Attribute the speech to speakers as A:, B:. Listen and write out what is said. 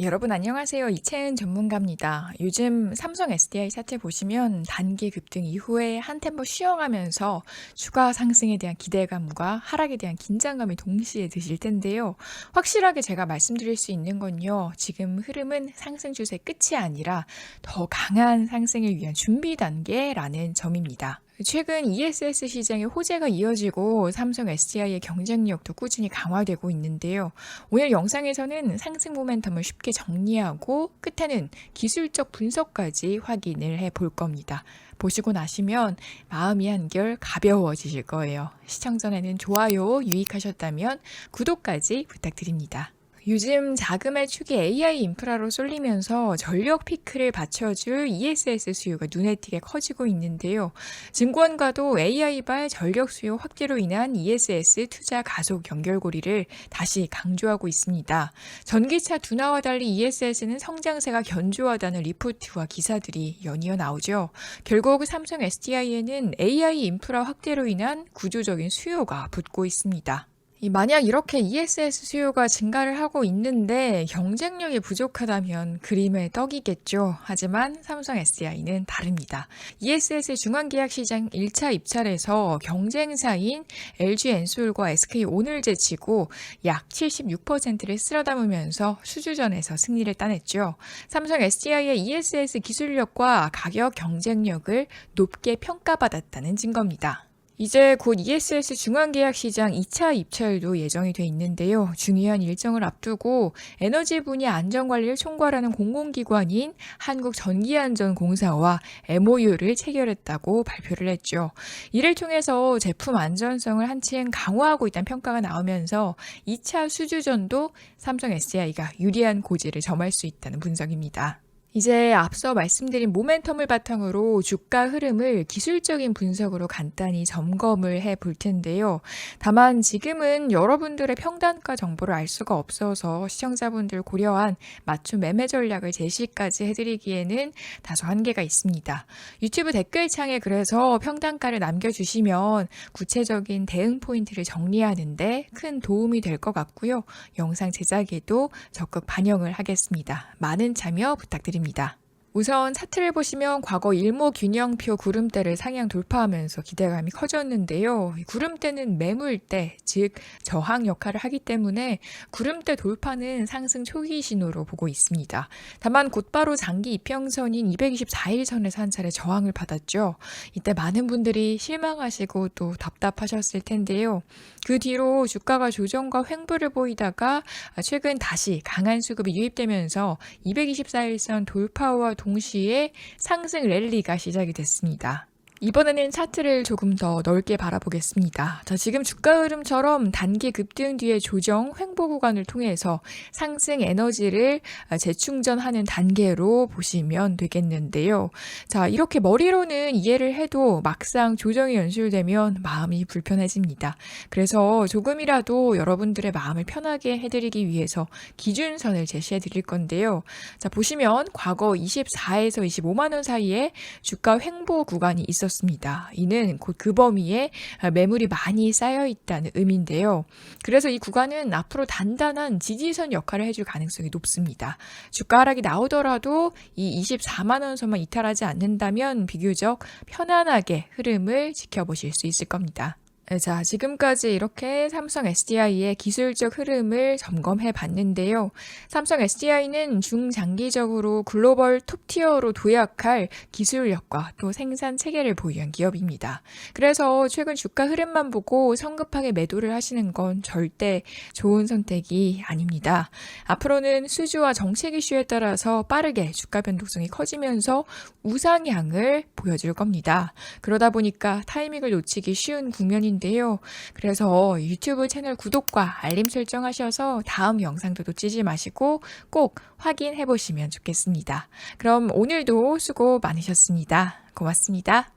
A: 여러분 안녕하세요. 이채은 전문가입니다. 요즘 삼성 SDI 차트 보시면 단기 급등 이후에 한 템포 쉬어가면서 추가 상승에 대한 기대감과 하락에 대한 긴장감이 동시에 드실 텐데요. 확실하게 제가 말씀드릴 수 있는 건요. 지금 흐름은 상승 추세 끝이 아니라 더 강한 상승을 위한 준비 단계라는 점입니다. 최근 ESS 시장의 호재가 이어지고 삼성 SDI의 경쟁력도 꾸준히 강화되고 있는데요. 오늘 영상에서는 상승 모멘텀을 쉽게 정리하고 끝에는 기술적 분석까지 확인을 해 볼 겁니다. 보시고 나시면 마음이 한결 가벼워지실 거예요. 시청 전에는 좋아요, 유익하셨다면 구독까지 부탁드립니다. 요즘 자금의 축이 AI 인프라로 쏠리면서 전력 피크를 받쳐줄 ESS 수요가 눈에 띄게 커지고 있는데요. 증권가도 AI발 전력 수요 확대로 인한 ESS 투자 가속 연결고리를 다시 강조하고 있습니다. 전기차 둔화와 달리 ESS는 성장세가 견조하다는 리포트와 기사들이 연이어 나오죠. 결국 삼성 SDI에는 AI 인프라 확대로 인한 구조적인 수요가 붙고 있습니다. 이 만약 이렇게 ESS 수요가 증가를 하고 있는데 경쟁력이 부족하다면 그림의 떡이겠죠. 하지만 삼성 SDI는 다릅니다. ESS 중앙계약 시장 1차 입찰에서 경쟁사인 LG 엔솔과 SK 오늘 제치고 약 76%를 쓸어 담으면서 수주전에서 승리를 따냈죠. 삼성 SDI의 ESS 기술력과 가격 경쟁력을 높게 평가받았다는 증거입니다. 이제 곧 ESS 중앙계약 시장 2차 입찰도 예정이 돼 있는데요. 중요한 일정을 앞두고 에너지 분야 안전관리를 총괄하는 공공기관인 한국전기안전공사와 MOU를 체결했다고 발표를 했죠. 이를 통해서 제품 안전성을 한층 강화하고 있다는 평가가 나오면서 2차 수주전도 삼성 SDI가 유리한 고지를 점할 수 있다는 분석입니다. 이제 앞서 말씀드린 모멘텀을 바탕으로 주가 흐름을 기술적인 분석으로 간단히 점검을 해 볼 텐데요. 다만 지금은 여러분들의 평단가 정보를 알 수가 없어서 시청자분들 고려한 맞춤 매매 전략을 제시까지 해드리기에는 다소 한계가 있습니다. 유튜브 댓글창에 그래서 평단가를 남겨주시면 구체적인 대응 포인트를 정리하는데 큰 도움이 될 것 같고요. 영상 제작에도 적극 반영을 하겠습니다. 많은 참여 부탁드립니다. 있습니다. 우선 차트를 보시면 과거 일모 균형표 구름대를 상향 돌파하면서 기대감이 커졌는데요. 구름대는 매물대, 즉 저항 역할을 하기 때문에 구름대 돌파는 상승 초기 신호로 보고 있습니다. 다만 곧바로 장기 이평선인 224일 선에서 한 차례 저항을 받았죠. 이때 많은 분들이 실망하시고 또 답답하셨을 텐데요. 그 뒤로 주가가 조정과 횡보를 보이다가 최근 다시 강한 수급이 유입되면서 224일선 돌파와 동시에 상승 랠리가 시작이 됐습니다. 이번에는 차트를 조금 더 넓게 바라보겠습니다. 자, 지금 주가 흐름처럼 단기 급등 뒤에 조정 횡보 구간을 통해서 상승 에너지를 재충전하는 단계로 보시면 되겠는데요. 자, 이렇게 머리로는 이해를 해도 막상 조정이 연출되면 마음이 불편해집니다. 그래서 조금이라도 여러분들의 마음을 편하게 해드리기 위해서 기준선을 제시해 드릴 건데요. 자, 보시면 과거 24에서 25만원 사이에 주가 횡보 구간이 있었습니다. 있었습니다. 이는 곧그 범위에 매물이 많이 쌓여 있다는 의미인데요. 그래서 이 구간은 앞으로 단단한 지지선 역할을 해줄 가능성이 높습니다. 주가 하락이 나오더라도 이 24만 원 선만 이탈하지 않는다면 비교적 편안하게 흐름을 지켜보실 수 있을 겁니다. 네, 자, 지금까지 이렇게 삼성 SDI의 기술적 흐름을 점검해 봤는데요. 삼성 SDI는 중장기적으로 글로벌 톱티어로 도약할 기술력과 또 생산 체계를 보유한 기업입니다. 그래서 최근 주가 흐름만 보고 성급하게 매도를 하시는 건 절대 좋은 선택이 아닙니다. 앞으로는 수주와 정책 이슈에 따라서 빠르게 주가 변동성이 커지면서 우상향을 보여줄 겁니다. 그러다 보니까 타이밍을 놓치기 쉬운 국면인 있는데요. 그래서 유튜브 채널 구독과 알림 설정하셔서 다음 영상도 놓치지 마시고 꼭 확인해 보시면 좋겠습니다. 그럼 오늘도 수고 많으셨습니다. 고맙습니다.